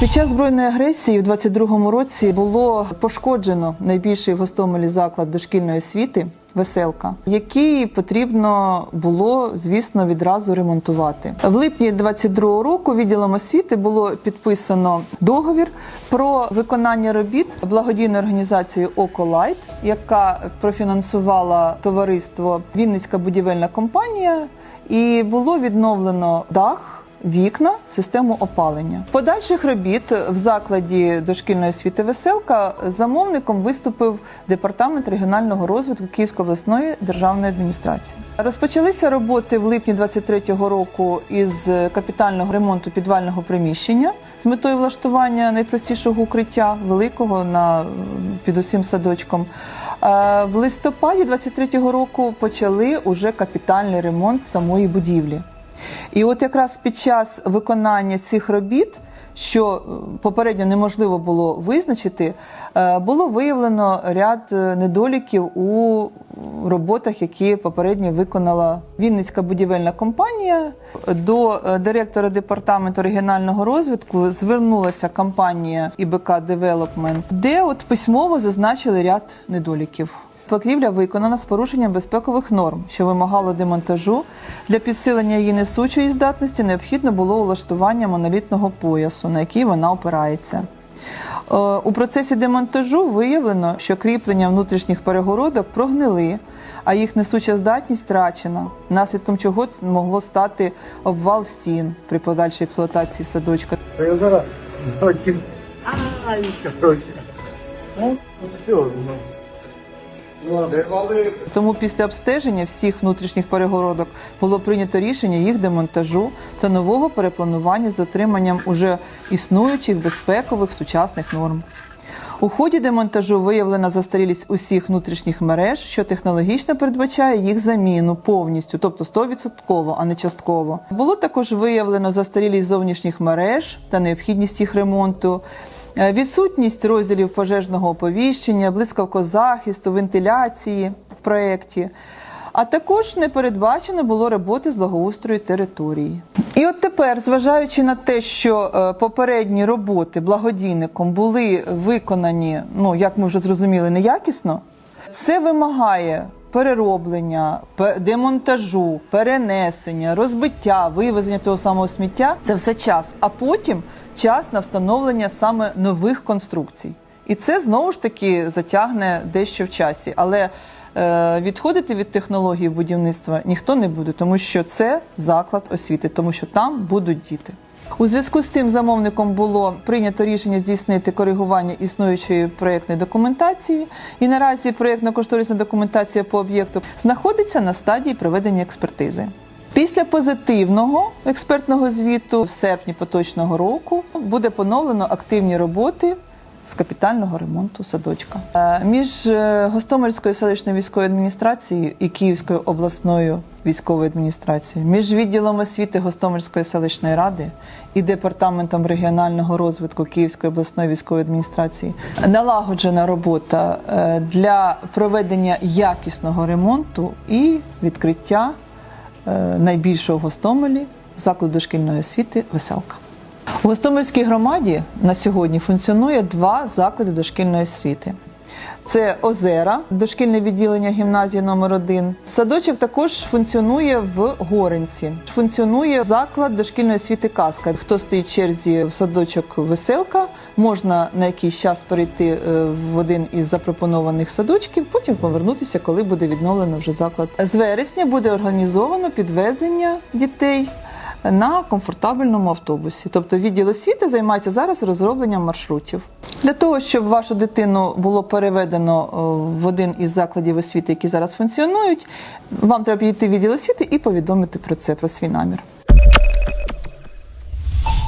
Під час збройної агресії у 22-му році було пошкоджено найбільший в Гостомелі заклад дошкільної освіти Веселка, який потрібно було, звісно, відразу ремонтувати. В липні 22-го року відділом освіти було підписано договір про виконання робіт благодійною організацією «Околайт», яка профінансувала товариство Вінницька будівельна компанія, і було відновлено дах вікна, систему опалення. Подальших робіт в закладі дошкільної освіти Веселка замовником виступив департамент регіонального розвитку Київської обласної державної адміністрації. Розпочалися роботи в липні 23-го року із капітального ремонту підвального приміщення з метою влаштування найпростішого укриття великого на під усім садочком. Е, В листопаді 23-го року почали уже капітальний ремонт самої будівлі. І от якраз під час виконання цих робіт, що е, попередньо неможливо було визначити, е, було виявлено ряд е, недоліків у роботах, які попередньо виконала Вінницька будівельна компанія. До директора департаменту регіонального розвитку звернулася компанія ІБК Девелопмент, де от письмово зазначили ряд недоліків. Покрівля виконана з порушенням безпекових норм, що вимагало демонтажу. Для підсилення її несучої здатності необхідно було улаштування монолітного поясу, на який вона опирається. Е, У процесі демонтажу виявлено, що кріплення внутрішніх перегородок прогнили, а їх несуча здатність втрачена, наслідком чого це могло стати обвал стін при подальшій експлуатації садочка. Ай, коротше. Ну, все, Тому після обстеження всіх внутрішніх перегородок було прийнято рішення їх демонтажу та нового перепланування з дотриманням уже існуючих безпекових сучасних норм. У ході демонтажу виявлена застарілість усіх внутрішніх мереж, що технологічно передбачає їх заміну повністю, тобто 100%, а не частково. Було також виявлено застарілість зовнішніх мереж та необхідність їх ремонту. Е, Відсутність розділів пожежного оповіщення, блискавкозахисту, вентиляції в проєкті. А також не передбачено було роботи з благоустрою території. І от тепер, зважаючи на те, що е, попередні роботи благодійником були виконані, ну як ми вже зрозуміли, неякісно, це вимагає перероблення, демонтажу, перенесення, розбиття, вивезення того самого сміття. Це все час. А потім час на встановлення саме нових конструкцій. І це знову ж таки затягне дещо в часі. Але е, відходити від технології будівництва ніхто не буде, тому що це заклад освіти, тому що там будуть діти. У зв'язку з цим замовником було прийнято рішення здійснити коригування існуючої проєктної документації, і наразі проєктно-кошторисна документація по об'єкту знаходиться на стадії проведення експертизи. Після позитивного експертного звіту в серпні поточного року буде поновлено активні роботи з капітального ремонту садочка. Е, Між е, Гостомельською селищною військовою адміністрацією і Київською обласною військовою адміністрацією, між відділом освіти Гостомельської селищної ради і департаментом регіонального розвитку Київської обласної військової адміністрації налагоджена робота е, для проведення якісного ремонту і відкриття е, найбільшого в Гостомелі закладу дошкільної освіти Веселка. У Гостомельській громаді на сьогодні функціонує два заклади дошкільної освіти. Це озера, дошкільне відділення гімназії номер 1 Садочок також функціонує в Горенці. Функціонує заклад дошкільної освіти Казка. Хто стоїть в черзі в садочок Веселка, можна на якийсь час перейти е, в один із запропонованих садочків, потім повернутися, коли буде відновлено вже заклад. З вересня буде організовано підвезення дітей на комфортабельному автобусі. Тобто відділ освіти займається зараз розробленням маршрутів. Для того, щоб вашу дитину було переведено е, в один із закладів освіти, які зараз функціонують, вам треба підійти в відділ освіти і повідомити про це, про свій намір.